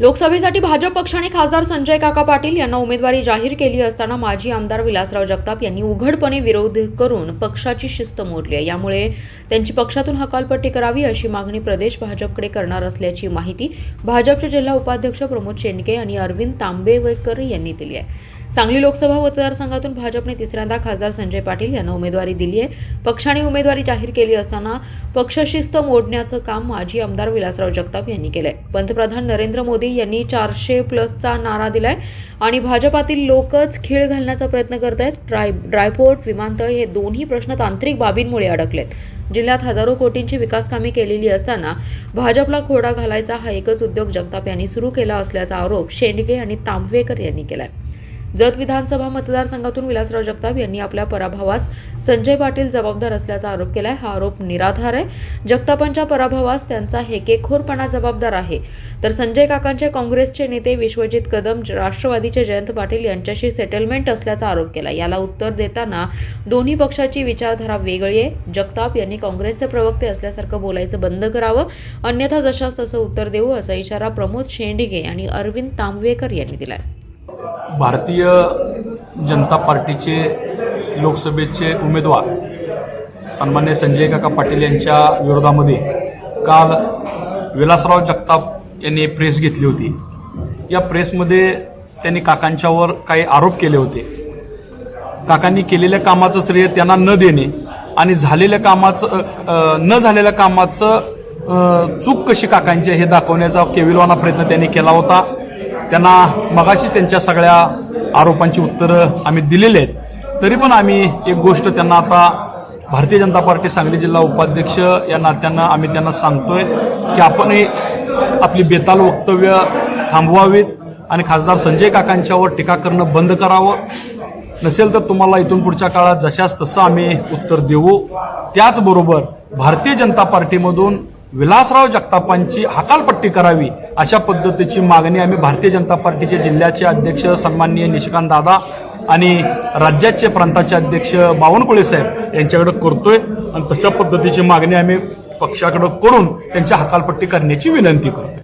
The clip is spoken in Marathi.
लोकसभेसाठी भाजप पक्षाने खासदार संजय काका पाटील यांना उमेदवारी जाहीर केली असताना माजी आमदार विलासराव जगताप यांनी उघडपणे विरोध करून पक्षाची शिस्त मोडली आहे. यामुळे त्यांची पक्षातून हकालपट्टी करावी अशी मागणी प्रदेश भाजपकडे करणार असल्याची माहिती भाजपचे जिल्हा उपाध्यक्ष प्रमोद शेंडके आणि अरविंद तांबेवेकर यांनी दिली आहे. सांगली लोकसभा मतदारसंघातून भाजपने तिसऱ्यांदा खासदार संजय पाटील यांना उमेदवारी दिली आहे. पक्षाने उमेदवारी जाहीर केली असताना पक्षशिस्त मोडण्याचं काम माजी आमदार विलासराव जगताप यांनी केलंय. पंतप्रधान नरेंद्र मोदी यांनी चारशे प्लसचा नारा दिलाय. आणि भाजपातील लोकच खीळ घालण्याचा प्रयत्न करत आहेत ड्राय ड्रायपोर्ट विमानतळ हे दोन्ही प्रश्न तांत्रिक बाबींमुळे अडकलेत. जिल्ह्यात हजारो कोटींची विकास कामे केलेली असताना भाजपला खोडा घालायचा हा एकच उद्योग जगताप यांनी सुरू केला असल्याचा आरोप शेंडगे आणि तांबवेकर यांनी केलाय. जत विधानसभा मतदारसंघातून विलासराव जगताप यांनी आपल्या पराभवास संजय पाटील जबाबदार असल्याचा आरोप केलाय. हा आरोप निराधार आहे. जगतापांच्या पराभवास त्यांचा हेकेखोरपणा जबाबदार आहे. तर संजय काकांचे काँग्रेसचे नेते विश्वजित कदम राष्ट्रवादीचे जयंत पाटील यांच्याशी सेटलमेंट असल्याचा आरोप केला याला उत्तर देताना दोन्ही पक्षाची विचारधारा वेगळी आहे. जगताप यांनी काँग्रेसचे प्रवक्ते असल्यासारखं बोलायचं बंद करावं अन्यथा जशास तसं उत्तर देऊ असा इशारा प्रमोद शेंडिगे आणि अरविंद तांबवेकर यांनी दिलाय. भारतीय जनता पार्टीचे लोकसभेचे उमेदवार सन्मान्य संजय काका पाटील यांच्या विरोधामध्ये काल विलासराव जगताप यांनी प्रेस घेतली होती. या प्रेसमध्ये त्यांनी काकांच्यावर काही आरोप केले होते. काकांनी केलेल्या कामाचं श्रेय त्यांना न देणे आणि झालेल्या कामाचं न झालेल्या कामाचं चूक कशी काकांची आहे हे दाखवण्याचा केविलवाना प्रयत्न त्यांनी केला होता. त्यांना मगाशी त्यांच्या सगळ्या आरोपांची उत्तरं आम्ही दिलेली आहेत. तरी पण आम्ही एक गोष्ट त्यांना आता भारतीय जनता पार्टी सांगली जिल्हा उपाध्यक्ष या नात्यानं आम्ही त्यांना सांगतोय की आपणही आपली बेताल वक्तव्य थांबवावीत आणि खासदार संजय काकांच्यावर टीका करणं बंद करावं. नसेल तर तुम्हाला इथून पुढच्या काळात जशास तसं आम्ही उत्तर देऊ. त्याचबरोबर भारतीय जनता पार्टीमधून विलासराव जगतापांची हकालपट्टी करावी अशा पद्धतीची मागणी आम्ही भारतीय जनता पार्टीचे जिल्ह्याचे अध्यक्ष सन्माननीय निशिकांत दादा आणि राज्याचे प्रांताचे अध्यक्ष बावनकुळे साहेब यांच्याकडे करतोय. आणि तशा पद्धतीची मागणी आम्ही पक्षाकडे करून त्यांची हकालपट्टी करण्याची विनंती करतो